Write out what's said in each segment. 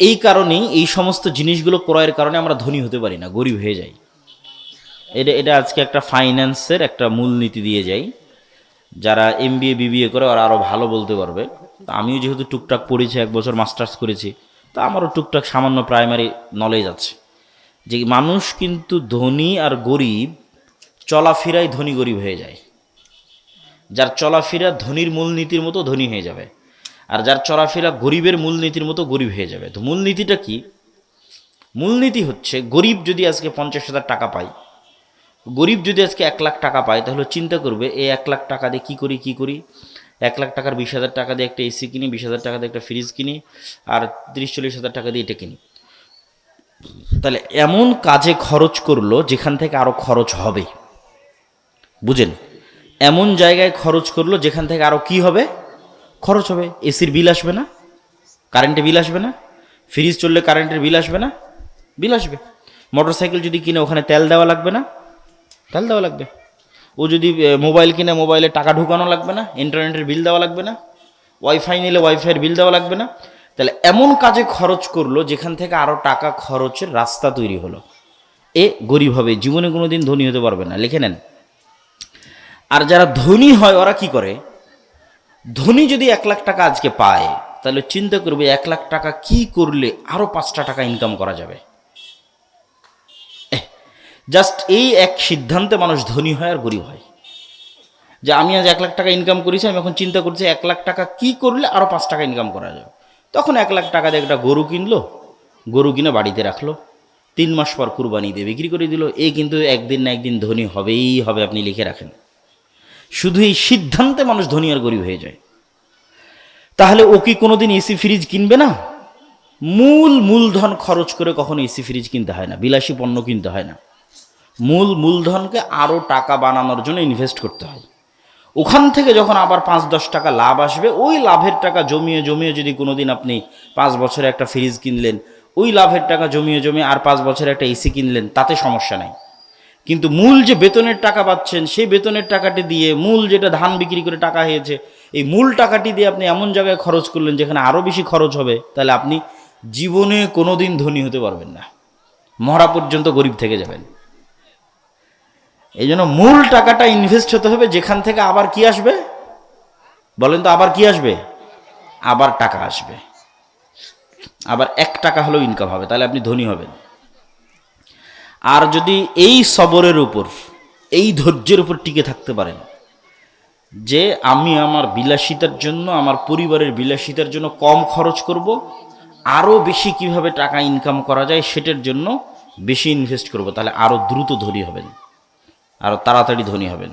এই কারণেই এই সমস্ত জিনিসগুলো ক্রয়ের কারণে আমরা ধনী হতে পারি না, গরিব হয়ে যাই। এটা এটা আজকে একটা ফাইন্যান্সের একটা মূলনীতি দিয়ে যাই। যারা এম বিএ বিবিএ করে ওরা আরও ভালো বলতে পারবে। তা আমিও যেহেতু টুকটাক পড়েছি, এক বছর মাস্টার্স করেছি, তা আমারও টুকটাক সামান্য প্রাইমারি নলেজ আছে। যে মানুষ কিন্তু ধনী আর গরিব চলাফেরাই ধনী গরিব হয়ে যায়। যার চলাফেরা ধনীর মূলনীতির মতো ধনী হয়ে যাবে। আর যার চলাফেরা গরিবের মূলনীতির মতো গরিব হয়ে যাবে। তো মূলনীতিটা কি? মূলনীতি হচ্ছে গরিব যদি আজকে পঞ্চাশ হাজার টাকা পায়, গরিব যদি আজকে এক লাখ টাকা পায়, তাহলে চিন্তা করবে, এই এক লাখ টাকা দিয়ে কী করি কী করি? এক লাখ টাকার বিশ হাজার টাকা দিয়ে একটা এসি কিনি, বিশ হাজার টাকা দিয়ে একটা ফ্রিজ কিনি, আর তিরিশ চল্লিশ হাজার টাকা দিয়ে এটা কিনি। তাহলে এমন কাজে খরচ করল যেখান থেকে আরও খরচ হবে। বুঝেন এমন জায়গায় খরচ করল যেখান থেকে আরও কি হবে? খরচ হবে এসির বিল আসবে না কারেন্টে বিল আসবে না ফ্রিজ চললে কারেন্টের বিল আসবে না বিল আসবে। মোটর সাইকেল যদি কিনে, ওখানে তেল দেওয়া লাগবে না, তেল দেওয়া লাগবে। ও যদি মোবাইল কিনে মোবাইলে টাকা ঢুকানো লাগবে না ইন্টারনেটের বিল দেওয়া লাগবে না ওয়াইফাই নিলে ওয়াইফাইয়ের বিল দেওয়া লাগবে না, তাহলে এমন কাজে খরচ করল যেখান থেকে আরও টাকা খরচের রাস্তা তৈরি হলো। এ গরিব হবে, জীবনে কোনো দিন ধনী হতে পারবে না, লিখে নেন। আর যারা ধনী হয়, ওরা কি করে? ধনী যদি এক লাখ টাকা আজকে পায়, তাহলে চিন্তা করবে এক লাখ টাকা কি করলে আরও পাঁচটা টাকা ইনকাম করা যাবে? জাস্ট এই এক সিদ্ধান্তে মানুষ ধনী হয় আর গরিব হয়। যে আমি আজ এক লাখ টাকা ইনকাম করেছি, আমি এখন চিন্তা করছি এক লাখ টাকা কি করলে আরও পাঁচ টাকা ইনকাম করা যাবে? তখন এক লাখ টাকা দিয়ে একটা গরু কিনলো, গরু কিনে বাড়িতে রাখল, তিন মাস পর কুরবানি দিয়ে বিক্রি করে দিল। এ কিন্তু একদিন না একদিন ধনী হবেই হবে, আপনি লিখে রাখেন। শুধু এই সিদ্ধান্তে মানুষ ধনী আর গরিব হয়ে যায়। তাহলে ও কি কোনোদিন এসি ফ্রিজ কিনবে না? মূল মূলধন খরচ করে কখনো এসি ফ্রিজ কিনতে হয় না, বিলাসী পণ্য কিনতে হয় না। মূল মূলধনকে আরও টাকা বানানোর জন্য ইনভেস্ট করতে হয়। ওখান থেকে যখন আবার পাঁচ দশ টাকা লাভ আসবে, ওই লাভের টাকা জমিয়ে জমিয়ে যদি কোনোদিন আপনি পাঁচ বছরে একটা ফ্রিজ কিনলেন, ওই লাভের টাকা জমিয়ে জমিয়ে আর পাঁচ বছরে একটা এসি কিনলেন, তাতে সমস্যা নাই। কিন্তু মূল যে বেতনের টাকা পাচ্ছেন, সেই বেতনের টাকাটি দিয়ে মূল যেটা ধান বিক্রি করে টাকা হয়েছে এই মূল টাকাটি দিয়ে আপনি এমন জায়গায় খরচ করলেন যেখানে আরও বেশি খরচ হবে, তাহলে আপনি জীবনে কোনোদিন ধনী হতে পারবেন না। মরা পর্যন্ত গরিব থেকে যাবেন। এই জন্য মূল টাকাটা ইনভেস্ট হতে হবে, যেখান থেকে আবার কি আসবে? বলেন তো, আবার কি আসবে? আবার টাকা আসবে। আবার এক টাকা হলেও ইনকাম হবে, তাহলে আপনি ধনী হবেন। আর যদি এই সবরের উপর, এই ধৈর্যের উপর টিকে থাকতে পারেন, যে আমি আমার বিলাসিতার জন্য, আমার পরিবারের বিলাসিতার জন্য কম খরচ করব, আরও বেশি কীভাবে টাকা ইনকাম করা যায় সেটার জন্য বেশি ইনভেস্ট করব, তাহলে আরও দ্রুত ধনী হবেন, আরও তাড়াতাড়ি ধনী হবেন।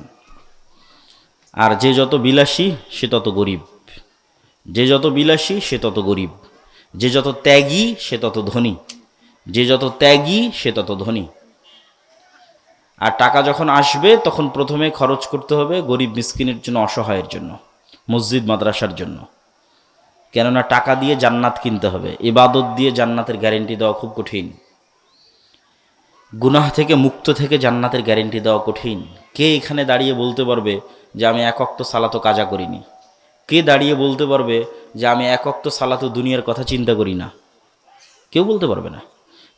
আর যে যত বিলাসী, সে তত গরিব। যে যত বিলাসী, সে তত গরিব। যে যত ত্যাগী, সে তত ধনী। যে যত ত্যাগী, সে তত ধনী। আর টাকা যখন আসবে, তখন প্রথমে খরচ করতে হবে গরিব মিসকিনের জন্য, অসহায়ের জন্য, মসজিদ, মাদ্রাসার জন্য। কেননা টাকা দিয়ে জান্নাত কিনতে হবে, ইবাদত দিয়ে জান্নাতের গ্যারেন্টি দেওয়া খুব কঠিন। গুনাহ থেকে মুক্ত থেকে জান্নাতের গ্যারেন্টি দেওয়া কঠিন। কে এখানে দাঁড়িয়ে বলতে পারবে যে, আমি এক অক্ত সালাতো কাজা করিনি কে দাঁড়িয়ে বলতে পারবে যে, আমি এক অক্ত সালাতো দুনিয়ার কথা চিন্তা করি না কেউ বলতে পারবে না।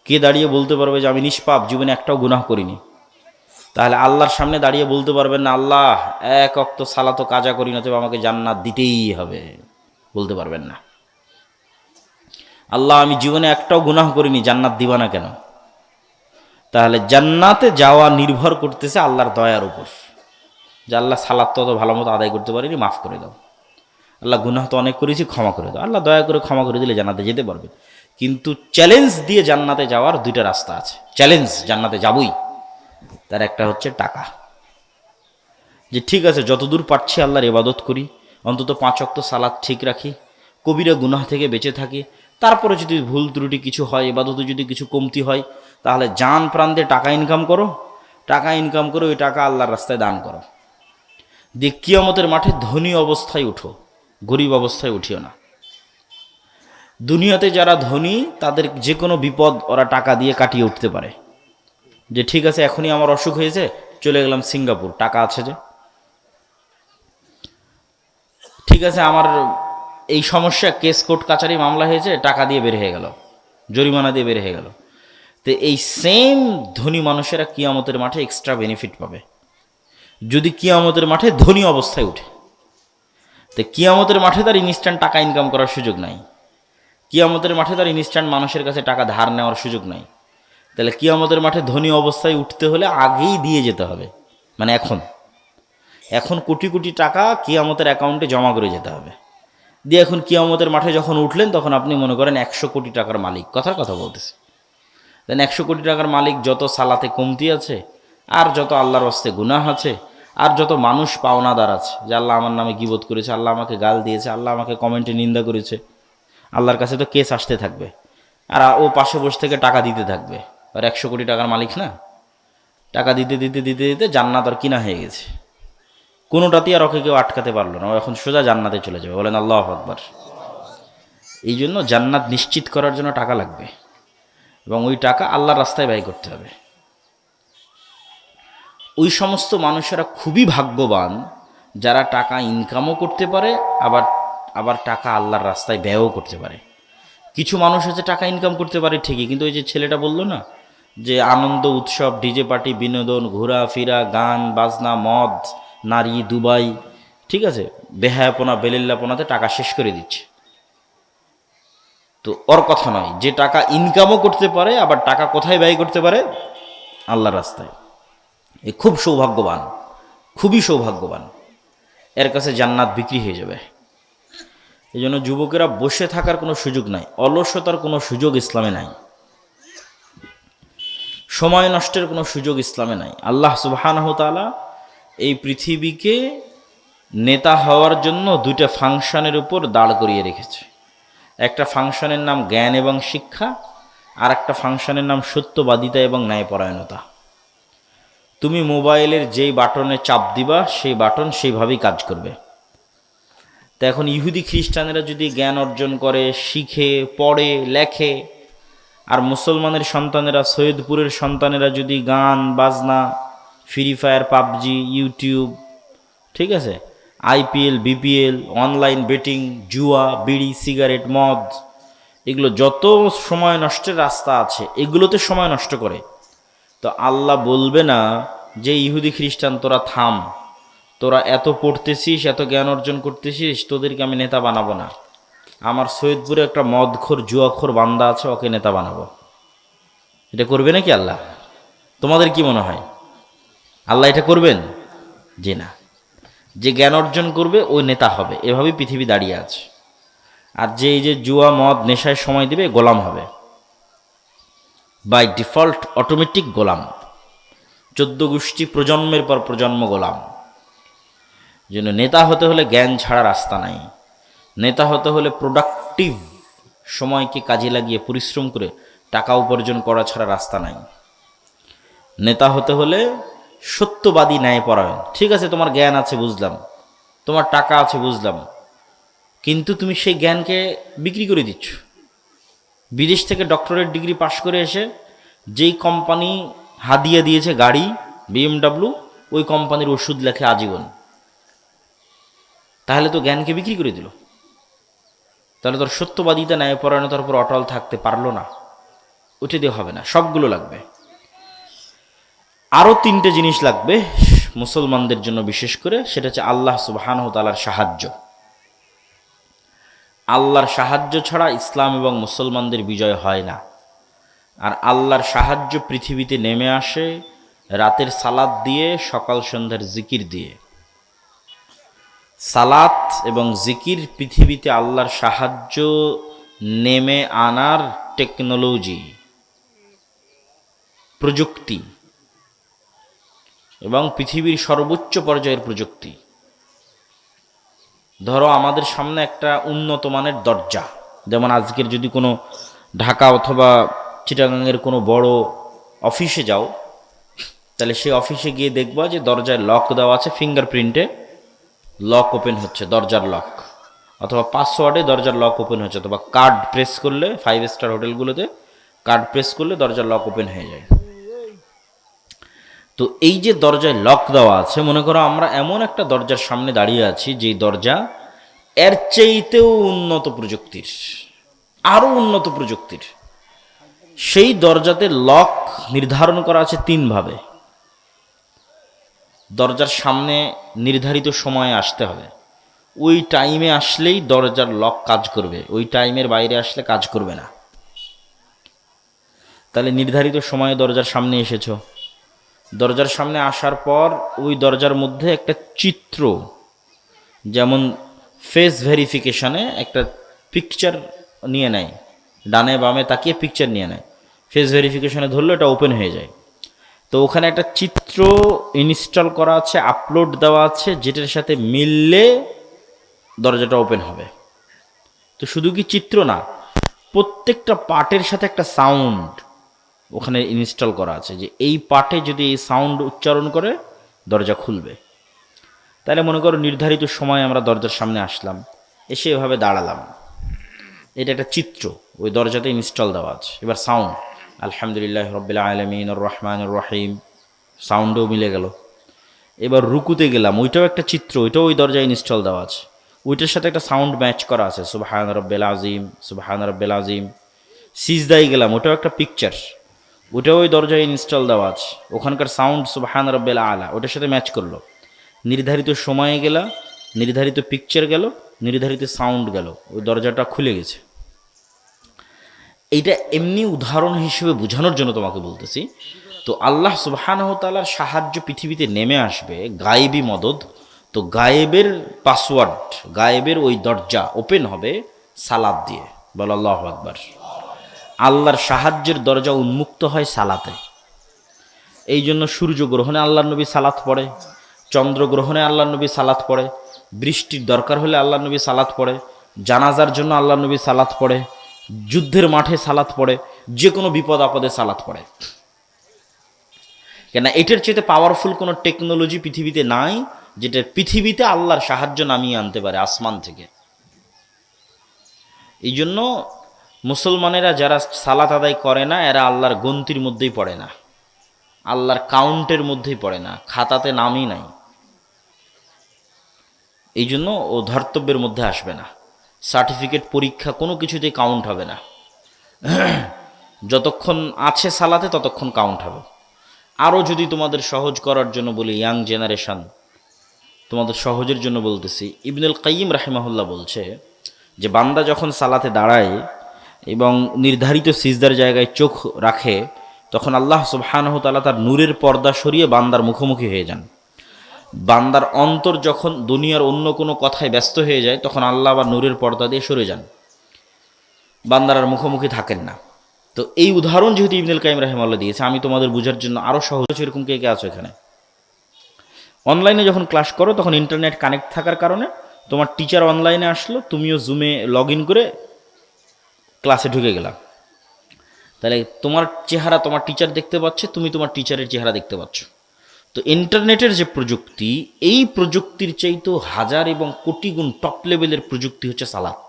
কে দাঁড়িয়ে বলতে পারবে যে, আমি নিষ্পাপ, জীবনে একটাও গুনাহ করিনি তাহলে আল্লাহর সামনে দাঁড়িয়ে বলতে পারবেন না, আল্লাহ, এক অক্ত সালাতো কাজা করি না, তবে আমাকে জান্নাত দিতেই হবে। বলতে পারবেন না। আল্লাহ, আমি জীবনে একটাও গুনাহ করিনি, জান্নাত দিবা না কেন? তাহলে জান্নাতে যাওয়া নির্ভর করতেছে আল্লাহর দয়ার উপর। যে আল্লাহ সালাত তো ভালো মতো আদায় করতে পারিনি, মাফ করে দাও। আল্লাহ গুনাহ তো অনেক করেছি, ক্ষমা করে দাও। আল্লাহ দয়া করে ক্ষমা করে দিলে জান্নাতে যেতে পারবে। কিন্তু চ্যালেঞ্জ দিয়ে জান্নাতে যাওয়ার দুইটা রাস্তা আছে। চ্যালেঞ্জ জান্নাতে যাবই। তার একটা হচ্ছে টাকা। যে ঠিক আছে, যতদূর পারছি আল্লাহর ইবাদত করি, অন্তত পাঁচ অক্ত সালাদ ঠিক রাখি, কবিরা গুনাহ থেকে বেঁচে থাকি, তারপরে যদি ভুল ত্রুটি কিছু হয় এবাদতে যদি কিছু কমতি হয়, তাহলে যান প্রাণ দিয়ে টাকা ইনকাম করো, টাকা ইনকাম করে ওই টাকা আল্লাহর রাস্তায় দান করো। দিয়ে কিয়ামতের মাঠে ধনী অবস্থায় উঠো, গরিব অবস্থায় উঠিও না। দুনিয়াতে যারা ধনী, তাদের যে কোনো বিপদ ওরা টাকা দিয়ে কাটিয়ে উঠতে পারে। যে ঠিক আছে, এখনই আমার অসুখ হয়েছে, চলে গেলাম সিঙ্গাপুর, টাকা আছে যে। ঠিক আছে, আমার এই সমস্যা, কেস কোর্ট কাচারি মামলা হয়েছে, টাকা দিয়ে বের হয়ে গেল, জরিমানা দিয়ে বের হয়ে গেল। তো এই সেম ধনী মানুষেরা কিয়ামতের মাঠে এক্সট্রা বেনিফিট পাবে। যদি কিয়ামতের মাঠে ধনী অবস্থায় উঠে, তো কিয়ামতের মাঠে তার ইনস্ট্যান্ট টাকা ইনকাম করার সুযোগ নাই। কিয়ামতের মাঠে তার ইনস্ট্যান্ট মানুষের কাছে টাকা ধার নেওয়ার সুযোগ নাই। তাহলে কিয়ামতের মাঠে ধনী অবস্থায় উঠতে হলে আগেই দিয়ে যেতে হবে। মানে এখন। এখন কোটি কোটি টাকা কিয়ামতের অ্যাকাউন্টে জমা করে যেতে হবে। দিয়ে এখন কিয়ামতের মাঠে যখন উঠলেন, তখন আপনি মনে করেন একশো কোটি টাকার মালিক। কথার কথা বলতেছি। দেন একশো কোটি টাকার মালিক যত সালাতে কমতি আছে, আর যত আল্লাহর হস্তে গুনাহ আছে, আর যত মানুষ পাওনাদার আছে, যে আল্লাহ আমার নামে গিবোধ করেছে, আল্লাহ আমাকে গাল দিয়েছে, আল্লাহ আমাকে কমেন্টে নিন্দা করেছে, আল্লাহর কাছে তো কেস আসতে থাকবে, আর ও পাশে বসে থেকে টাকা দিতে থাকবে। আর একশো কোটি টাকার মালিক না? টাকা দিতে দিতে দিতে দিতে জান্নাত আর কিনা হয়ে গেছে। কোনোটাতেই আর ওকে কেউ আটকাতে পারল না। ও এখন সোজা জান্নাতে চলে যাবে। বলেন, আল্লাহ আকবর। এই জন্য জান্নাত নিশ্চিত করার জন্য টাকা লাগবে। এবং ওই টাকা আল্লাহর রাস্তায় ব্যয় করতে হবে। ওই সমস্ত মানুষেরা খুবই ভাগ্যবান, যারা টাকা ইনকামও করতে পারে, আবার আবার টাকা আল্লাহর রাস্তায় ব্যয়ও করতে পারে। কিছু মানুষ আছে, টাকা ইনকাম করতে পারে ঠিকই, কিন্তু ওই যে ছেলেটা বলল না যে আনন্দ উৎসব, ডিজে পার্টি, বিনোদন, ঘোরাফেরা, গান, বাজনা, মদ, নারী, দুবাই, ঠিক আছে? বেহায়াপনা, বেলিল্লাপনাতে টাকা শেষ করে দিচ্ছে। তো ওর কথা নয়, যে টাকা ইনকামও করতে পারে, আবার টাকা কোথায় ব্যয় করতে পারে? আল্লাহর রাস্তায়। এ খুব সৌভাগ্যবান, খুবই সৌভাগ্যবান। এর কাছে জান্নাত বিক্রি হয়ে যাবে। এই জন্য যুবকেরা বসে থাকার কোনো সুযোগ নাই, অলসতার কোনো সুযোগ ইসলামে নাই। সময় নষ্টের কোনো সুযোগ ইসলামে নাই। আল্লাহ সুবাহানহ তাআলা এই পৃথিবীকে নেতা হওয়ার জন্য দুইটা ফাংশনের উপর দাঁড় করিয়ে রেখেছে। একটা ফাংশনের নাম জ্ঞান এবং শিক্ষা আর একটা ফাংশনের নাম সত্যবাদিতা এবং ন্যায়পরায়ণতা। তুমি মোবাইলের যেই বাটনে চাপ দিবা, সেই বাটন সেইভাবেই কাজ করবে। তো এখন ইহুদি খ্রিস্টানেরা যদি জ্ঞান অর্জন করে, শিখে, পড়ে, লেখে আর মুসলমানের সন্তানেরা, সৈয়দপুরের সন্তানেরা যদি গান, বাজনা ফ্রি ফায়ার পাবজি, ইউটিউব, ঠিক আছে? আইপিএল, বিপিএল, অনলাইন বেটিং, জুয়া, বিড়ি, সিগারেট, মদ, এগুলো যত সময় নষ্টের রাস্তা আছে, এগুলোতে সময় নষ্ট করে। তো আল্লাহ বলবে না যে ইহুদি খ্রিস্টান, তোরা থাম। তোরা এত পড়তেছিস, এত জ্ঞান অর্জন করতেছিস, তোদেরকে আমি নেতা বানাবো না। আমার সৈয়দপুরে একটা মদখোর, জুয়াখোর বান্দা আছে, ওকে নেতা বানাবো। এটা করবে নাকি আল্লাহ? তোমাদের কি মনে হয়? আল্লাহ এটা করবেন? যে না। যে জ্ঞান অর্জন করবে, ওই নেতা হবে। এভাবেই পৃথিবী দাঁড়িয়ে আছে। আর যে এই যে জুয়া, মদ, নেশায় সময় দেবে, গোলাম হবে। বাই ডিফল্ট অটোমেটিক গোলাম। চোদ্দ গোষ্ঠী প্রজন্মের পর প্রজন্ম গোলাম। যেন নেতা হতে হলে জ্ঞান ছাড়া রাস্তা নাই। নেতা হতে হলে প্রোডাক্টিভ সময়কে কাজে লাগিয়ে পরিশ্রম করে টাকা উপার্জন করা ছাড়া রাস্তা নাই। নেতা হতে হলে সত্যবাদী ন্যায়পরায়ণ। ঠিক আছে, তোমার জ্ঞান আছে, বুঝলাম। তোমার টাকা আছে, বুঝলাম। কিন্তু তুমি সেই জ্ঞানকে বিক্রি করে দিচ্ছ। বিদেশ থেকে ডক্টরেট ডিগ্রি পাশ করে এসে যেই কোম্পানি হাদিয়া দিয়েছে গাড়ি বিএমডাব্লিউ ওই কোম্পানির ওষুধ লেখে আজীবন। তাহলে তো জ্ঞানকে বিক্রি করে দিল। তাহলে তোর সত্যবাদিতা ন্যায়পরায়ণতার উপর অটল থাকতে পারল না। উঠে দিয়ে হবে না, সবগুলো লাগবে। আরও তিনটে জিনিস লাগবে মুসলমানদের জন্য বিশেষ করে, সেটা হচ্ছে আল্লাহ সুবাহানহ তালার সাহায্য। আল্লাহর সাহায্য ছাড়া ইসলাম এবং মুসলমানদের বিজয় হয় না। আর আল্লাহর সাহায্য পৃথিবীতে নেমে আসে রাতের সালাদ দিয়ে, সকাল সন্ধ্যার জিকির দিয়ে। সালাত এবং জিকির পৃথিবীতে আল্লাহর সাহায্য নেমে আনার টেকনোলজি, প্রযুক্তি এবং পৃথিবীর সর্বোচ্চ পর্যায়ের প্রযুক্তি। ধরো আমাদের সামনে একটা উন্নত মানের দরজা। যেমন আজকের যদি কোনো ঢাকা অথবা চিটাগাংয়ের কোনো বড় অফিসে যাও, তাহলে সেই অফিসে গিয়ে দেখবা যে দরজায় লক দেওয়া আছে ফিঙ্গারপ্রিন্টে লক ওপেন হচ্ছে, দরজার লক অথবা পাসওয়ার্ডে দরজার লক ওপেন হচ্ছে, অথবা কার্ড প্রেস করলে ফাইভ স্টার হোটেলগুলোতে কার্ড প্রেস করলে দরজার লক ওপেন হয়ে যায়। তো এই যে দরজায় লক দেওয়া আছে, মনে করো আমরা এমন একটা দরজার সামনে দাঁড়িয়ে আছি, যেই দরজা এর চাইতেও উন্নত প্রযুক্তির আরও উন্নত প্রযুক্তির। সেই দরজাতে লক নির্ধারণ করা আছে তিনভাবে। দরজার সামনে নির্ধারিত সময়ে আসতে হবে। ওই টাইমে আসলেই দরজার লক কাজ করবে। ওই টাইমের বাইরে আসলে কাজ করবে না। তাহলে নির্ধারিত সময়ে দরজার সামনে এসেছ। দরজার সামনে আসার পর ওই দরজার মধ্যে একটা চিত্র, যেমন ফেস ভেরিফিকেশানে একটা পিকচার নিয়ে নেয়। ডানে বামে তাকিয়ে পিকচার নিয়ে নেয়। ফেস ভেরিফিকেশানে ধরলে এটা ওপেন হয়ে যায়। তো ওখানে একটা চিত্র ইনস্টল করা আছে আপলোড দেওয়া আছে, যেটার সাথে মিললে দরজাটা ওপেন হবে। তো শুধু কি চিত্র না, প্রত্যেকটা পার্টের সাথে একটা সাউন্ড ওখানে ইনস্টল করা আছে, যে এই পার্টে যদি এই সাউন্ড উচ্চারণ করে, দরজা খুলবে। তাহলে মনে করো নির্ধারিত সময় আমরা দরজার সামনে আসলাম, এসে এভাবে দাঁড়ালাম। এটা একটা চিত্র, ওই দরজাতে ইনস্টল দেওয়া আছে, এবার সাউন্ড আলহামদুলিল্লাহ রবিল্লা আলমিন রহমান রহিম। সাউন্ডও মিলে গেল। এবার রুকুতে গেলাম। ওইটাও একটা চিত্র, ওইটাও ওই দরজায় ইনস্টল দেওয়া আছে। ওইটার সাথে একটা সাউন্ড ম্যাচ করা আছে। সুবাহান রব্বেল আজিম সুবাহান রব্বেল আজিম সিজদাই গেলাম, ওটাও একটা পিকচার ওটাও ওই দরজায় ইনস্টল দেওয়া আছে। ওখানকার সাউন্ড সুবাহান রব্বেল আলা, ওটার সাথে ম্যাচ করল। নির্ধারিত সময়ে গেলা, নির্ধারিত পিকচার গেল, নির্ধারিত সাউন্ড গেল। ওই দরজাটা খুলে গেছে। এইটা এমনি উদাহরণ হিসেবে বোঝানোর জন্য তোমাকে বলতেছি। তো আল্লাহ সুবাহানহতালার সাহায্য পৃথিবীতে নেমে আসবে, গায়েবী মদত তো গায়েবের পাসওয়ার্ড গায়েবের ওই দরজা ওপেন হবে সালাদ দিয়ে। বল আল্লাহ আকবার। আল্লাহর সাহায্যের দরজা উন্মুক্ত হয় সালাতে। এই জন্য সূর্যগ্রহণে আল্লাহ নবী সালাত পড়ে চন্দ্রগ্রহণে আল্লাহ নবী সালাত পড়ে, বৃষ্টির দরকার হলে আল্লাহ নবী সালাত পড়ে, জানাজার জন্য আল্লাহ নবী সালাত পড়ে যুদ্ধের মাঠে সালাত পড়ে যে কোনো বিপদ আপদে সালাত পড়ে। কেন এটার চেয়ে পাওয়ারফুল কোনো টেকনোলজি পৃথিবীতে নাই, যেটা পৃথিবীতে আল্লাহর সাহায্য নামিয়ে আনতে পারে আসমান থেকে। এই জন্য মুসলমানেরা যারা সালাত আদায় করে না, এরা আল্লাহর গন্তির মধ্যেই পড়ে না। আল্লাহর কাউন্টের মধ্যেই পড়ে না, খাতাতে নামই নাই। এই জন্য ও ধর্তব্যের মধ্যে আসবে না। সার্টিফিকেট পরীক্ষা কোনো কিছুতেই কাউন্ট হবে না। যতক্ষণ আছে সালাতে ততক্ষণ কাউন্ট হবে। আরও যদি তোমাদের সহজ করার জন্য বলি ইয়াং জেনারেশন তোমাদের সহজের জন্য বলতেছি, ইবনুল কাইম রাহিমাহুল্লাহ বলছে যে, বান্দা যখন সালাতে দাঁড়ায় এবং নির্ধারিত সিজদার জায়গায় চোখ রাখে, তখন আল্লাহ সুবহানাহু তাআলা তার নূরের পর্দা সরিয়ে বান্দার মুখোমুখি হয়ে যান। বান্দার অন্তর যখন দুনিয়ার অন্য কোনো কথায় ব্যস্ত হয়ে যায়, তখন আল্লাহ আবার নূরের পর্দা দিয়ে সরে যান। বান্দার আর মুখোমুখি থাকেন না। তো এই উদাহরণ যেহেতু ইবনুল কাইম রাহিমাল্লাহ দিয়েছে, আমি তোমাদের বোঝার জন্য আরও সহজ এরকম কে কে আছো এখানে। অনলাইনে যখন ক্লাস করো, তখন ইন্টারনেট কানেক্ট থাকার কারণে তোমার টিচার অনলাইনে আসলো, তুমিও জুমে লগ ইন করে ক্লাসে ঢুকে গেলাম তাহলে তোমার চেহারা তোমার টিচার দেখতে পাচ্ছে, তুমি তোমার টিচারের চেহারা দেখতে পাচ্ছ। তো ইন্টারনেটের যে প্রযুক্তি, এই প্রযুক্তির চাইতেও হাজার এবং কোটি গুণ টপ লেভেলের প্রযুক্তি হচ্ছে সালাত,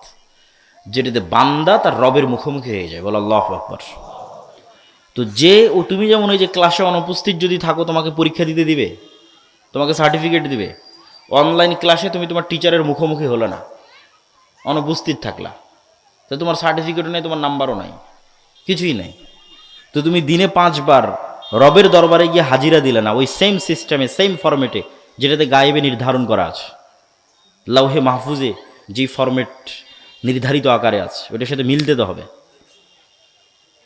যেটাতে বান্দা তার রবের মুখোমুখি হয়ে যায়। বল আল্লাহ আকবর। তো যে ও, তুমি যেমন ওই যে ক্লাসে অনুপস্থিত যদি থাকো, তোমাকে পরীক্ষা দিতে দিবে, তোমাকে সার্টিফিকেট দিবে অনলাইন ক্লাসে তুমি তোমার টিচারের মুখোমুখি হলো না, অনুপস্থিত থাকলা, তো তোমার সার্টিফিকেটও নেই, তোমার নাম্বারও নাই, কিছুই নাই। তো তুমি দিনে পাঁচবার রবের দরবারে গিয়ে হাজিরা দিলে না। ওই সেম সিস্টেমে সেম ফরম্যাটে যেটাতে গায়েবে নির্ধারণ করা আছে। লাউহে মাহফুজে যেই ফরম্যাট নির্ধারিত আকারে আছে, ওটার সাথে মিলতে তো হবে।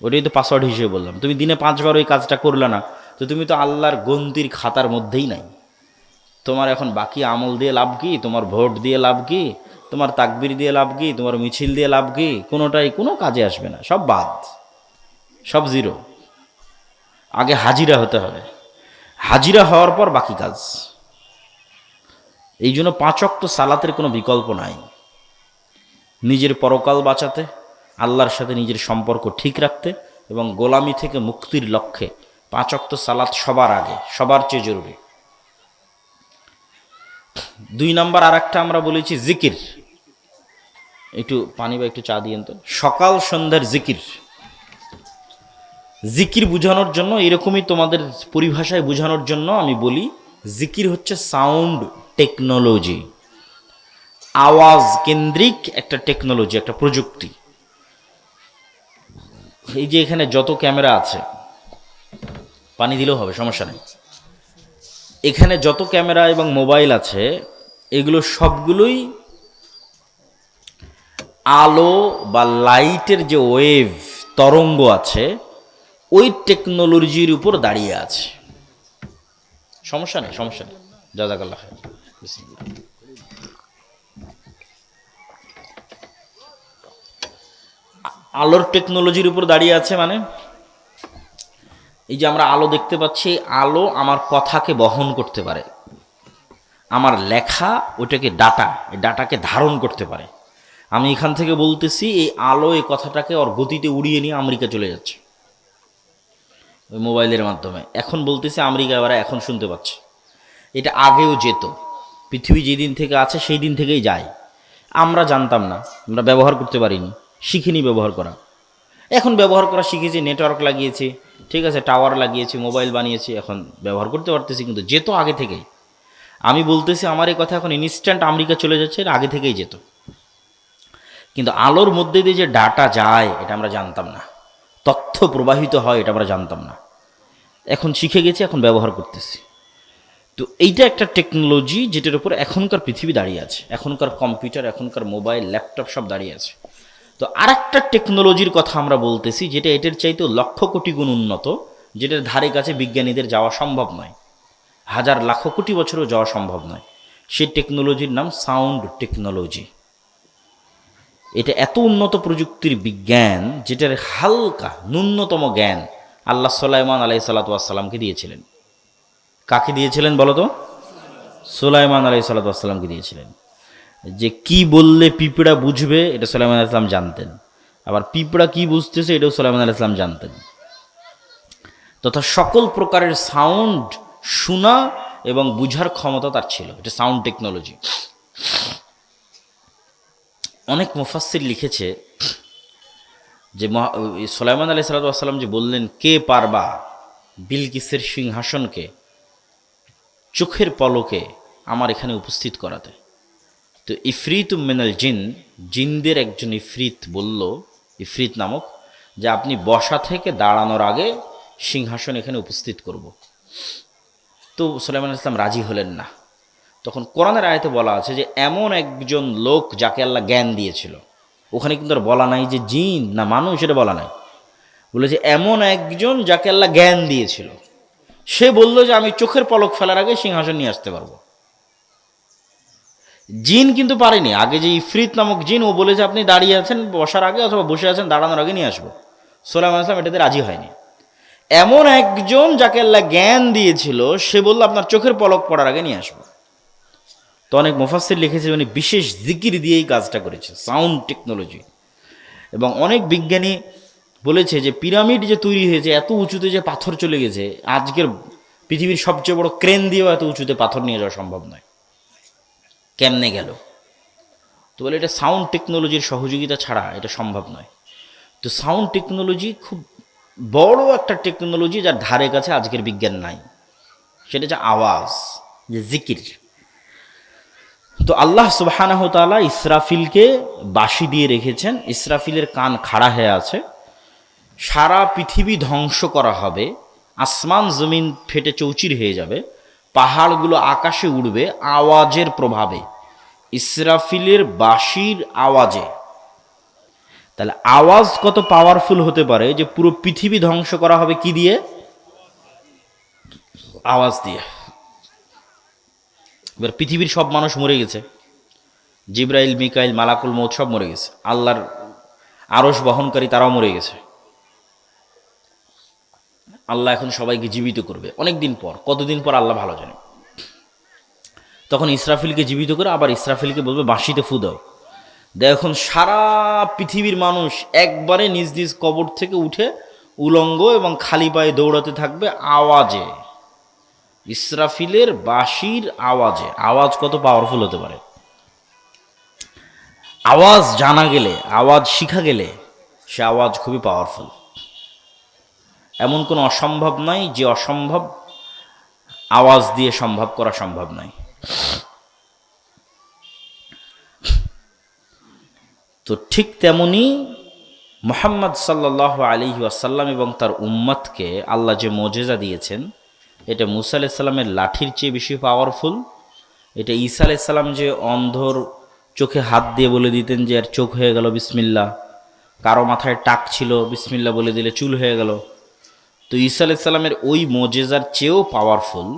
ওটাই তো পাসওয়ার্ড হিসেবে বললাম। তুমি দিনে পাঁচবার ওই কাজটা করলে না, তো তুমি তো আল্লাহর গন্তির খাতার মধ্যেই নাই। তোমার এখন বাকি আমল দিয়ে লাভ কি? তোমার ভোট দিয়ে লাভ কি? তোমার তাকবির দিয়ে লাভ কি? তোমার মিছিল দিয়ে লাভ কি? কোনোটাই কোনো কাজে আসবে না। সব বাদ। সব জিরো আগে হাজিরা হতে হবে। হাজিরা হওয়ার পর বাকি কাজ। এই জন্য পাঁচক্ত সালাতের কোনো বিকল্প নাই। নিজের পরকাল বাঁচাতে, আল্লাহর সাথে নিজের সম্পর্ক ঠিক রাখতে এবং গোলামি থেকে মুক্তির লক্ষ্যে পাঁচক্ত সালাত সবার আগে, সবার চেয়ে জরুরি। দুই নম্বর আর একটা আমরা বলেছি জিকির। একটু পানি বা একটু চা দিয়েন তো। সকাল সন্ধ্যার জিকির। জিকির বোঝানোর জন্য, এরকমই তোমাদের পরিভাষায় বোঝানোর জন্য আমি বলি, জিকির হচ্ছে সাউন্ড টেকনোলজি। আওয়াজ কেন্দ্রিক একটা টেকনোলজি, একটা প্রযুক্তি। এই যে এখানে যত ক্যামেরা আছে, পানি দিলেও হবে, সমস্যা নেই। এখানে যত ক্যামেরা এবং মোবাইল আছে, এগুলো সবগুলোই আলো বা লাইটের যে ওয়েভ, তরঙ্গ আছে ওই টেকনোলজির উপর দাঁড়িয়ে আছে। সমস্যা নেই সমস্যা নেই। জাজাকাল্লাহ আলোর টেকনোলজির উপর দাঁড়িয়ে আছে মানে? এই যে আমরা আলো দেখতে পাচ্ছি, আলো আমার কথাকে বহন করতে পারে। আমার লেখা ওইটাকে ডাটা ডাটাকে ধারণ করতে পারে। আমি এখান থেকে বলতেছি, এই আলো এই কথাটাকে ওর গতিতে উড়িয়ে নিয়ে আমেরিকা চলে যাচ্ছে। ওই মোবাইলের মাধ্যমে। এখন বলতেছি আমেরিকা ওরা এখন শুনতে পাচ্ছে। এটা আগেও যেত। পৃথিবী যেদিন থেকে আছে, সেই দিন থেকেই যায়। আমরা জানতাম না, আমরা ব্যবহার করতে পারিনি, শিখিনি ব্যবহার করা। এখন ব্যবহার করা শিখেছি, নেটওয়ার্ক লাগিয়েছি, ঠিক আছে, টাওয়ার লাগিয়েছি, মোবাইল বানিয়েছি, এখন ব্যবহার করতে পারতেছি, কিন্তু যেত আগে থেকেই। আমি বলতেছি, আমার এই কথা এখন ইনস্ট্যান্ট আমেরিকা চলে যাচ্ছে আগে থেকেই যেত। কিন্তু আলোর মধ্যে দিয়ে যে ডাটা যায়, এটা আমরা জানতাম না। তথ্য প্রবাহিত হয়, এটা আমরা জানতাম না। এখন শিখে গেছি, এখন ব্যবহার করতেছি। তো এইটা একটা টেকনোলজি যেটার উপর এখনকার পৃথিবী দাঁড়িয়ে আছে। এখনকার কম্পিউটার এখনকার মোবাইল ল্যাপটপ সব দাঁড়িয়ে আছে। তো আরেকটা টেকনোলজির কথা আমরা বলতেছি, যেটা এটার চাইতেও লক্ষ কোটি গুণ উন্নত, যেটার ধারে কাছে বিজ্ঞানীদের যাওয়া সম্ভব নয়। হাজার লাখ কোটি বছরও যাওয়া সম্ভব নয়। সেই টেকনোলজির নাম সাউন্ড টেকনোলজি এটা এত উন্নত প্রযুক্তির বিজ্ঞান যেটার হালকা ন্যূনতম জ্ঞান আল্লাহ সাল্লাইমান আলাই সাল্লাতামকে দিয়েছিলেন। কাকে দিয়েছিলেন বলো তো? সুলাইমান আলাই সাল্লাতামকে দিয়েছিলেন। যে কি বললে পিঁপড়া বুঝবে, এটা সুলাইমান আলাইসলাম জানতেন। আবার পিঁপড়া কি বুঝতেছে, এটাও সুলাইমান আলাইসলাম জানতেন। তথা সকল প্রকারের সাউন্ড শোনা এবং বুঝার ক্ষমতা তার ছিল। এটা সাউন্ড টেকনোলজি। অনেক মুফাসসির লিখেছে যে সোলাইমান আলি সাল্লাম যে বললেন, কে পারবা বিলকিসের সিংহাসনকে, চোখের পলকে আমার এখানে উপস্থিত করাতে? তো ইফরিত মেনাল জিন, জিনদের একজন ইফরিত বলল, ইফরিত নামক, যে আপনি বসা থেকে দাঁড়ানোর আগে সিংহাসন এখানে উপস্থিত করব। তো সোলাইমান ইসলাম রাজি হলেন না। তখন কোরআনের আয়তে বলা আছে যে, এমন একজন লোক যাকে আল্লাহ জ্ঞান দিয়েছিল। ওখানে কিন্তু আর বলা নাই যে জিন না মানুষ, এটা বলা নাই। বলেছে এমন একজন যাকে আল্লাহ জ্ঞান দিয়েছিল। সে বলল যে, আমি চোখের পলক ফেলার আগে সিংহাসন নিয়ে আসতে পারব। জিন কিন্তু পারেনি। আগে যে ইফরিত নামক জিন, ও বলেছে আপনি দাঁড়িয়ে আছেন বসার আগে অথবা বসে আছেন, দাঁড়ানোর আগে নিয়ে আসব। সোলাম আসলাম এটাতে রাজি হয়নি। এমন একজন যাকে আল্লাহ জ্ঞান দিয়েছিল, সে বলল, আপনার চোখের পলক পড়ার আগে নিয়ে আসব তো অনেক মুফাসির লিখেছে উনি বিশেষ জিকির দিয়ে এই কাজটা করেছে সাউন্ড টেকনোলজি এবং অনেক বিজ্ঞানী বলেছে যে পিরামিড যে তৈরি হয়েছে, এত উঁচুতে যে পাথর চলে গেছে, আজকের পৃথিবীর সবচেয়ে বড় ক্রেন দিয়েও এত উঁচুতে পাথর নিয়ে যাওয়া সম্ভব নয়। কেমনে গেল? তো বলে এটা সাউন্ড টেকনোলজির সহযোগিতা ছাড়া এটা সম্ভব নয়। তো সাউন্ড টেকনোলজি খুব বড় একটা টেকনোলজি যার ধারে কাছে আজকের বিজ্ঞান নাই। সেটা হচ্ছে আওয়াজ, যে জিকির। তো আল্লাহ সুবাহানাহ ইসরাফিলকে বাঁশি দিয়ে রেখেছেন। ইসরাফিলের কান খাড়া হয়ে আছে। সারা পৃথিবী ধ্বংস করা হবে। আসমান জমিন ফেটে চৌচির হয়ে যাবে। পাহাড়গুলো আকাশে উড়বে আওয়াজের প্রভাবে। ইসরাফিলের বাঁশির আওয়াজে। তাহলে আওয়াজ কত পাওয়ারফুল হতে পারে যে পুরো পৃথিবী ধ্বংস করা হবে কি দিয়ে? আওয়াজ দিয়ে। এবার পৃথিবীর সব মানুষ মরে গেছে। জিব্রাইল, মিকাইল, মালাকুল মৌত সব মরে গেছে। আল্লাহর আরস বহনকারী তারাও মরে গেছে। আল্লাহ এখন সবাইকে জীবিত করবে অনেক দিন পর। কতদিন পর আল্লাহ ভালো জানে। তখন ইসরাফিলকে জীবিত করে আবার ইসরাফিলকে বলবে, বাঁশিতে ফু দাও। এখন সারা পৃথিবীর মানুষ একবারে নিজ নিজ কবর থেকে উঠে উলঙ্গ এবং খালি পায়ে দৌড়াতে থাকবে আওয়াজে। ইসরাফিলের বাঁশির আওয়াজে, আওয়াজ কত পাওয়ারফুল হতে পারে? আওয়াজ জানা গেলে, আওয়াজ শিখা গেলে, সে আওয়াজ খুবই পাওয়ারফুল এমন কোনো অসম্ভব নাই যে অসম্ভব আওয়াজ দিয়ে সম্ভব করা সম্ভব নয়। তো ঠিক তেমনি মোহাম্মদ সাল্লাহ আলী আসাল্লাম এবং তার উম্মতকে আল্লাহ যে মজেজা দিয়েছেন এটা মুসা আলাইসাল্লামের লাঠির চেয়ে বেশি পাওয়ারফুল এটা ঈসা আলাইসাল্লাম যে অন্ধর চোখে হাত দিয়ে বলে দিতেন যে আর চোখ হয়ে গেল বিসমিল্লা কারও মাথায় টাক ছিল বিসমিল্লা বলে দিলে চুল হয়ে গেল। তো ঈসা আলাইসাল্লামের ওই মজেজার চেয়েও পাওয়ারফুল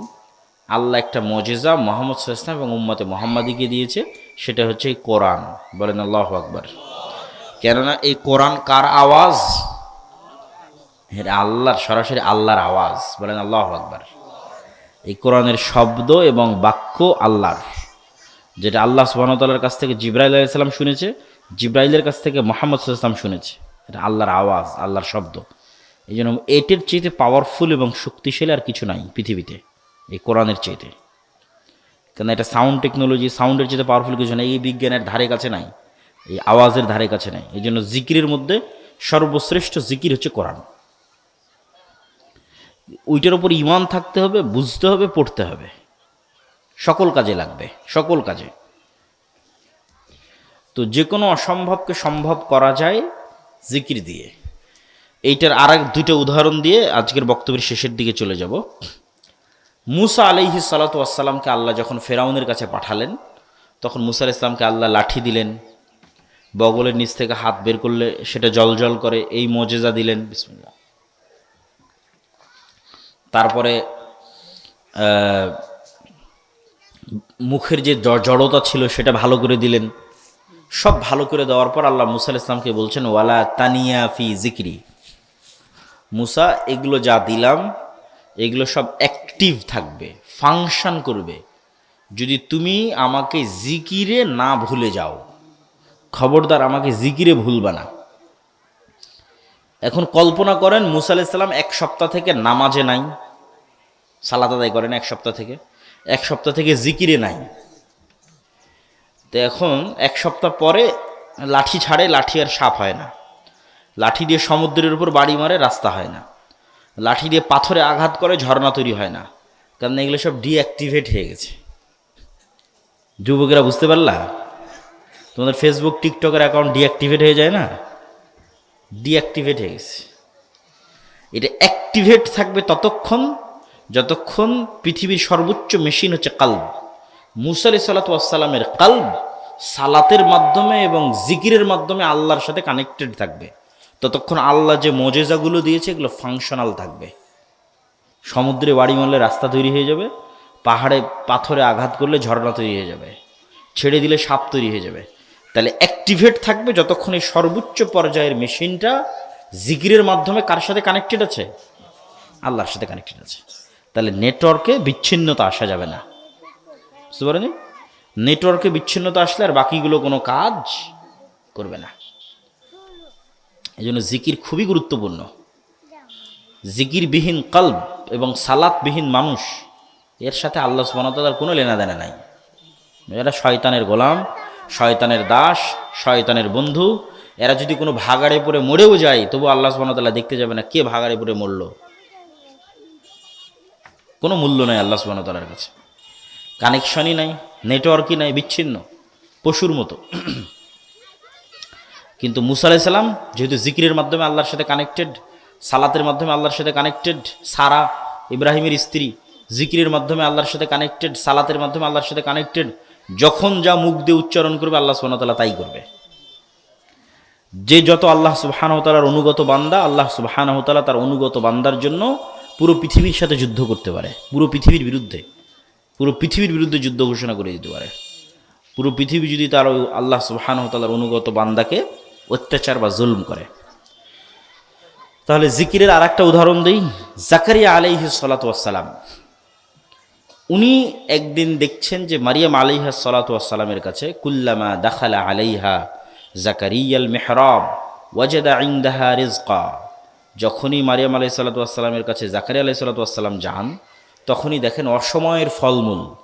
আল্লাহ একটা মজেজা মোহাম্মদ সাল্লাম এবং উম্মতে মোহাম্মদীকে দিয়েছে, সেটা হচ্ছে এই কোরআন। বলেন আল্লাহ আকবর। কেননা এই কোরআন কার আওয়াজ? আল্লাহর, সরাসরি আল্লাহর আওয়াজ। বলেন আল্লাহ আকবর। এই কোরআনের শব্দ এবং বাক্য আল্লাহর, যেটা আল্লাহ সুবাহতাল্লার কাছ থেকে জিব্রাইল আলাইসাল্লাম শুনেছে, জিব্রাইলের কাছ থেকে মোহাম্মদ সাল্লাম শুনেছে। এটা আল্লাহর আওয়াজ, আল্লাহর শব্দ। এই জন্য এটির চেয়েতে পাওয়ারফুল এবং শক্তিশালী আর কিছু নাই পৃথিবীতে, এই কোরআনের চেয়েতে কেন এটা সাউন্ড টেকনোলজি সাউন্ডের চেয়ে পাওয়ারফুল কিছু নাই, এই বিজ্ঞানের ধারে কাছে নাই, এই আওয়াজের ধারে কাছে নাই। এই জন্য জিকিরের মধ্যে সর্বশ্রেষ্ঠ জিকির হচ্ছে কোরআন। ওইটার ওপর ইমান থাকতে হবে, বুঝতে হবে, পড়তে হবে। সকল কাজে লাগবে, সকল কাজে। তো যে কোনো অসম্ভবকে সম্ভব করা যায় জিকির দিয়ে। এইটার আর এক দুইটা উদাহরণ দিয়ে আজকের বক্তব্যের শেষের দিকে চলে যাব। মুসা আলাইহি সালাতামকে আল্লাহ যখন ফেরাউনের কাছে পাঠালেন, তখন মুসা আলাহ ইসলামকে আল্লাহ লাঠি দিলেন, বগলের নিচ থেকে হাত বের করলে সেটা জল জল করে, এই মজেজা দিলেন, বিসমিল্লাহ। তারপরে মুখের যে জড়তা ছিল সেটা ভালো করে দিলেন। সব ভালো করে দেওয়ার পর আল্লাহ মুসা ইসলামকে বলছেন, ওয়ালা তানিয়া ফি জিক্রি মুসা, এগুলো যা দিলাম, এগুলো সব অ্যাক্টিভ থাকবে, ফাংশন করবে। যদি তুমি আমাকে জিকিরে না ভুলে যাও, খবরদার আমাকে জিকিরে ভুলবা না। এখন কল্পনা করেন মুসা আলাইসাল্লাম এক সপ্তাহ থেকে নামাজে নাই, সালাত আদায় করেন এক সপ্তাহ থেকে, এক সপ্তাহ থেকে জিকিরে নাই। তো এখন এক সপ্তাহ পরে লাঠি ছাড়ে, লাঠি আর সাপ হয় না। লাঠি দিয়ে সমুদ্রের উপর বাড়ি মারে, রাস্তা হয় না। লাঠি দিয়ে পাথরে আঘাত করে, ঝর্ণা তৈরি হয় না। কারণ এগুলো সব ডিঅ্যাক্টিভেট হয়ে গেছে। যুবকেরা বুঝতে পারলা? তোমাদের ফেসবুক টিকটকের অ্যাকাউন্ট ডিঅ্যাক্টিভেট হয়ে যায় না? ডিঅ্যাক্টিভেট হয়ে গেছে। এটা অ্যাক্টিভেট থাকবে ততক্ষণ, যতক্ষণ পৃথিবীর সর্বোচ্চ মেশিন হচ্ছে কাল্ব। মুসা আলি সাল্লাতামের কাল্ব সালাতের মাধ্যমে এবং জিকিরের মাধ্যমে আল্লাহর সাথে কানেক্টেড থাকবে। ততক্ষণ আল্লাহ যে মজেজাগুলো দিয়েছে, এগুলো ফাংশনাল থাকবে। সমুদ্রে বাড়ি মারলে রাস্তা তৈরি হয়ে যাবে, পাহাড়ে পাথরে আঘাত করলে ঝর্ণা তৈরি হয়ে যাবে, ছেড়ে দিলে সাপ তৈরি হয়ে যাবে। তাহলে অ্যাক্টিভেট থাকবে যতক্ষণ এই সর্বোচ্চ পর্যায়ের মেশিনটা জিকিরের মাধ্যমে কার সাথে কানেক্টেড আছে? আল্লাহর সাথে কানেক্টেড আছে। তাহলে নেটওয়ার্কে বিচ্ছিন্নতা আসা যাবে না। বুঝতে পারেনি নেটওয়ার্কে বিচ্ছিন্নতা আসলে আর বাকিগুলো কোনো কাজ করবে না। এই জন্য জিকির খুবই গুরুত্বপূর্ণ। জিকিরবিহীন কল্ব এবং সালাতবিহীন মানুষ, এর সাথে আল্লাহ সুবাহতালার কোনো লেনাদেনা নাই। এরা শয়তানের গোলাম। শয়তানের দাস, শয়তানের বন্ধু। এরা যদি কোনো ভাগাড়ে পড়ে মরেও যায়, তবু আল্লাহ সুবাহতাল্লাহ দেখতে যাবে না কে ভাগাড়ে পড়ে মরল। কোনো মূল্য নাই আল্লাহ সুবাহতালার কাছে। কানেকশনই নাই, নেটওয়ার্কই নাই, বিচ্ছিন্ন, পশুর মতো। কিন্তু মুসা আলাইসাল্লাম যেহেতু জিকিরের মাধ্যমে আল্লাহর সাথে কানেক্টেড সালাতের মাধ্যমে আল্লাহর সাথে কানেক্টেড সারা ইব্রাহিমের স্ত্রী জিকিরের মাধ্যমে আল্লাহর সাথে কানেক্টেড সালাতের মাধ্যমে আল্লাহর সাথে কানেক্টেড যখন যা মুখ দিয়ে উচ্চারণ করবে, আল্লাহ সুবাহতাল্লাহ তাই করবে। যে যত আল্লাহ সুবাহানহতালার অনুগত বান্দা, আল্লাহ সুবাহানহতালা তার অনুগত বান্দার জন্য পুরো পৃথিবীর সাথে যুদ্ধ করতে পারে। পুরো পৃথিবীর বিরুদ্ধে। পুরো পৃথিবীর বিরুদ্ধে যুদ্ধ ঘোষণা করে দিতে পারে। পুরো পৃথিবী যদি তার ওই আল্লাহ সুবাহানহতালার অনুগত বান্দাকে অত্যাচার বা জুলম করে। তাহলে জিকিরের আর একটা উদাহরণ দিই। জাকারিয়া আলাইহি সালাতাম উনি একদিন দেখছেন যে মারিয়াম আলাইহা সালাতামের কাছে, কুল্লামা দাখালা আলাইহা জাকারিয়াল মেহরাব, ওয়াজেদা ইন্দাহা রিজকা। যখনই মারিয়াম আলাই সাল্লাতামের কাছে জাকারিয়া আলাই সাল্লাতাম যান, তখনই দেখেন অসময়ের ফলমূল।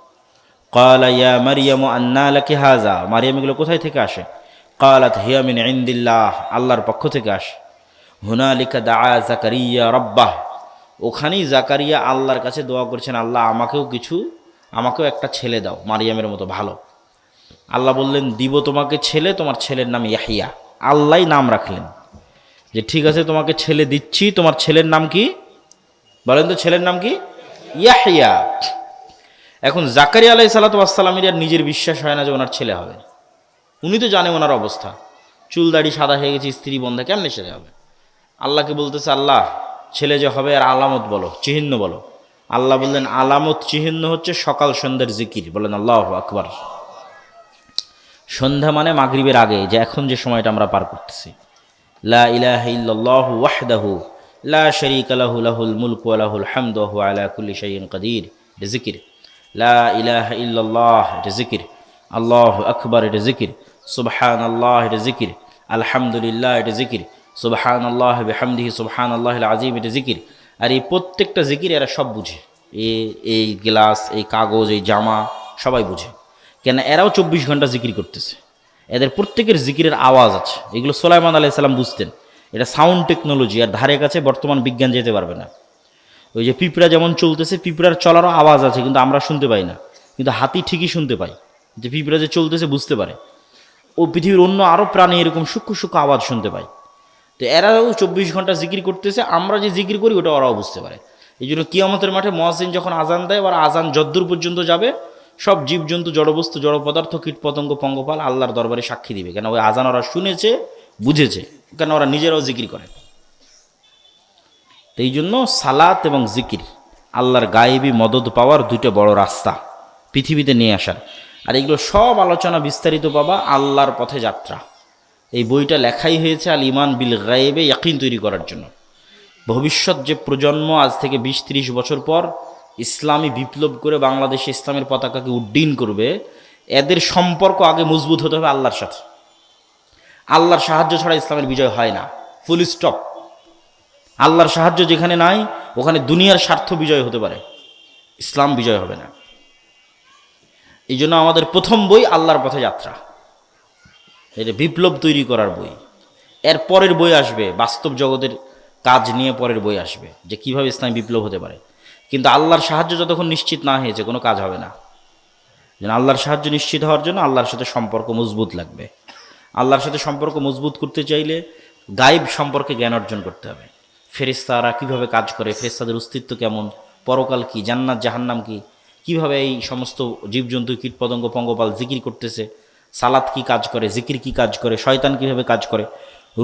কালা ইয়া মারিয়াম, আন্না লাকি হাজা? মারিয়াম এগুলো কোথায় থেকে আসে? কালাত হিয়ামিন ইন্দিল্লাহ, আল্লাহর পক্ষ থেকে আসে। হুনালিকা দা জাকারিয়া রব্বাহ। ওখানেই জাকারিয়া আল্লাহর কাছে দোয়া করছেন, আল্লাহ, আমাকেও কিছু, আমাকেও একটা ছেলে দাও, মারিয়ামের মতো ভালো। আল্লাহ বললেন, দিব তোমাকে ছেলে, তোমার ছেলের নাম ইয়াহিয়া। আল্লাহ নাম রাখলেন। যে, ঠিক আছে, তোমাকে ছেলে দিচ্ছি, তোমার ছেলের নাম কি? বলেন তো, ছেলের নাম কি? ইয়াহিয়া। এখন জাকারিয়া আলাই সালাতামের আর নিজের বিশ্বাস হয় না যে ওনার ছেলে হবে। উনি তো জানে ওনার অবস্থা। চুল দাড়ি সাদা হয়ে গেছে, স্ত্রী বন্ধা কেমনে ছেলে হবে? আল্লাহকে বলতেছে, আল্লাহ ছেলে যে হবে আর আলামত বলো, চিহ্ন বলো। আল্লাহ বললেন, আলামত চিহ্ন হচ্ছে সকাল সন্ধ্যার জিকির। বলেন, আল্লাহ আকবার। সন্ধ্যা মানে মাগরিবের আগে, যে এখন যে সময়টা আমরা পার করতেছি। লা ইলাহা ইল্লাল্লাহু ওয়াহদাহু, লা শারীকা লাহু, লাহুল মুলকু লাহুল হামদু, ওয়া আলা কুল্লি শাইইন কাদির। এটা জিকির। লা ইলাহা ইল্লাল্লাহ, এটা জিকির। আল্লাহু আকবার, এটা জিকির। সুবহানাল্লাহ, এটা জিকির। আলহামদুলিল্লাহ, এটা জিকির। সুবহানাল্লাহ বিহামদিহি, সুবহানাল্লাহিল আযীম, এটা জিকির। আর এই প্রত্যেকটা জিকির এরা সব বুঝে। এ, এই গ্লাস, এই কাগজ, এই জামা, সবাই বুঝে। কেন এরাও চব্বিশ ঘণ্টা জিকির করতেছে। এদের প্রত্যেকের জিকিরের আওয়াজ আছে। এগুলো সোলাইমান আলাইসাল্লাম বুঝতেন। এটা সাউন্ড টেকনোলজি, আর ধারে কাছে বর্তমান বিজ্ঞান যেতে পারবে না। ওই যে পিঁপড়া যেমন চলতেছে, পিঁপড়ার চলারও আওয়াজ আছে, কিন্তু আমরা শুনতে পাই না। কিন্তু হাতি ঠিকই শুনতে পাই যে পিঁপড়া যে চলতেছে, বুঝতে পারে। ও পৃথিবীর অন্য আরও প্রাণী এরকম সূক্ষ্ম সূক্ষ্ম আওয়াজ শুনতে পায়। তো এরাও চব্বিশ ঘণ্টা জিকির করতেছে, আমরা যে জিকির করি ওটা ওরাও বুঝতে পারে। এই জন্য কিয়ামতের মাঠে মহাসিন যখন আজান দেয়, ওরা আজান যদ্দূর পর্যন্ত যাবে, সব জীবজন্তু, জড়বস্তু জড় পদার্থ কীট, পতঙ্গ, পঙ্গপাল আল্লাহর দরবারে সাক্ষী দিবে। কেন ওই আজান ওরা শুনেছে, বুঝেছে, কেন ওরা নিজেরাও জিকির করে। তো এই জন্য সালাত এবং জিকির আল্লাহর গায়েবী মদত পাওয়ার দুটো বড় রাস্তা পৃথিবীতে নিয়ে আসার। আর এগুলো সব আলোচনা বিস্তারিত পাবা আল্লাহর পথে যাত্রা। এই বইটা লেখাই হয়েছে আল ইমান বিল গায়েবে ইয়াকিন তৈরি করার জন্য। ভবিষ্যৎ যে প্রজন্ম আজ থেকে বিশ ত্রিশ বছর পর ইসলামী বিপ্লব করে বাংলাদেশে ইসলামের পতাকাকে উড্ডীন করবে, এদের সম্পর্ক আগে মজবুত হতে হবে আল্লাহর সাথে। আল্লাহর সাহায্য ছাড়া ইসলামের বিজয় হয় না। Full stop. আল্লাহর সাহায্য যেখানে নাই, ওখানে দুনিয়ার স্বার্থ বিজয় হতে পারে। ইসলাম বিজয় হবে না। এই জন্য আমাদের প্রথম বই আল্লাহর পথে যাত্রা। এটা বিপ্লব তৈরি করার বই। এর পরের বই আসবে, বাস্তব জগতের কাজ নিয়ে পরের বই আসবে, যে কীভাবে ইসলামী বিপ্লব হতে পারে। কিন্তু আল্লাহর সাহায্য যতক্ষণ নিশ্চিত না হয়েছে, কোনো কাজ হবে না। যেন আল্লাহর সাহায্য নিশ্চিত হওয়ার জন্য আল্লাহর সাথে সম্পর্ক মজবুত লাগবে। আল্লাহর সাথে সম্পর্ক মজবুত করতে চাইলে গায়েব সম্পর্কে জ্ঞান অর্জন করতে হবে। ফেরিস্তারা কীভাবে কাজ করে ফেরিস্তাদের অস্তিত্ব কেমন, পরকাল কি, জান্নাত, জাহান্নাম কি, কীভাবে এই সমস্ত জীবজন্তু, কীটপতঙ্গ, পঙ্গপাল জিকির করতেছে সালাত কি কাজ করে, জিকির কি কাজ করে, শয়তান কীভাবে কাজ করে,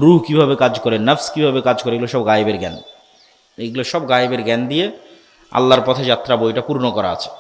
রুহ কীভাবে কাজ করে, নফস কীভাবে কাজ করে, এগুলো সব গায়েবের জ্ঞান। এগুলো সব গায়েবের জ্ঞান দিয়ে আল্লাহর পথে যাত্রা বইটা পূর্ণ করা আছে।